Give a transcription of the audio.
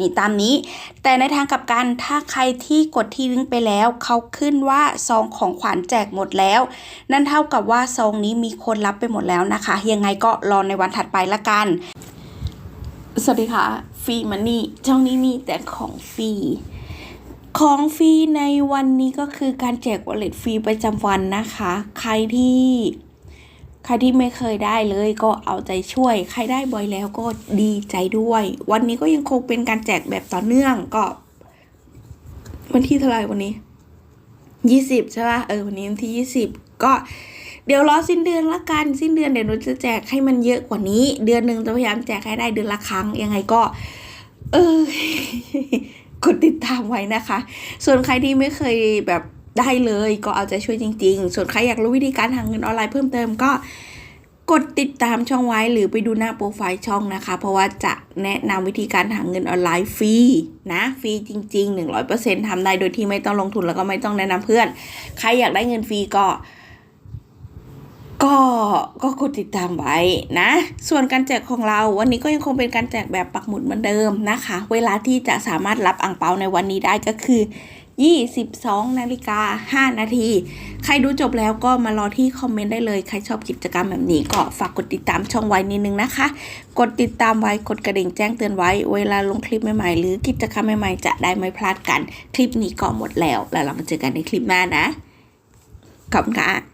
นี่ตามนี้ แต่ในทางกลับกันถ้าใครที่กดที่ลิงก์ไปแล้ว เขาขึ้นว่าซองของขวัญแจกหมดแล้ว นั่นเท่ากับว่าซองนี้มีคนรับไปหมดแล้วนะคะ ยังไงก็รอในวันถัดไปละกัน สวัสดีค่ะฟรีมันนี่ช่องนี้มีแต่ของฟรีของฟรีในวันนี้ก็คือการแจกวอลเล็ตฟรีประจำวันนะคะ ใครที่ ใครที่ไม่เคยได้เลยก็เอาใจช่วย ใครได้บ่อยแล้วก็ดีใจด้วย วันนี้ก็ยังคงเป็นการแจกแบบต่อเนื่องก็ วันที่เท่าไหร่วันนี้ยี่สิบใช่ป่ะเออวันนี้วันที่ยี่สิบก็เดี๋ยวรอสิ้นเดือนละกันสิ้นเดือนเดี๋ยวหนูจะแจกให้มันเยอะกว่านี้ เดือนหนึ่งจะพยายามแจกให้ได้เดือนละครั้งยังไงก็ เออกดติดตามไว้นะคะ ส่วนใครที่ไม่เคยแบบ ได้เลยก็เอาใจช่วยจริง ๆ ส่วนใครอยากรู้วิธีการหาเงินออนไลน์เพิ่มเติมก็กดติดตามช่องไว้หรือไปดูหน้าโปรไฟล์ช่องนะคะ เพราะว่าจะแนะนำวิธีการหาเงินออนไลน์ฟรีนะฟรีจริง ๆ 100%ทำได้โดยที่ไม่ต้องลงทุนแล้วก็ไม่ต้องแนะนำเพื่อน ใครอยากได้เงินฟรีก็ ก็ก็กดติดตามไว้นะ ส่วนการแจกของเราวันนี้ก็ยังคงเป็นการแจกแบบปักหมุดเหมือนเดิมนะคะ เวลาที่จะสามารถรับอ่างเปาในวันนี้ได้ก็คือ 22 นาฬิกา 5 นาที ใครดูจบแล้วก็มารอที่คอมเมนต์ได้เลย ใครชอบกิจกรรมแบบนี้ก็ฝากกดติดตามช่องไว้นิดนึงนะคะ กดติดตามไว้กดกระดิ่งแจ้งเตือนไว้ เวลาลงคลิปใหม่ๆ หรือกิจกรรมใหม่ๆ จะได้ไม่พลาดกัน คลิปนี้ก็หมดแล้ว แล้วเรามาเจอกันในคลิปหน้านะขอบคุณค่ะ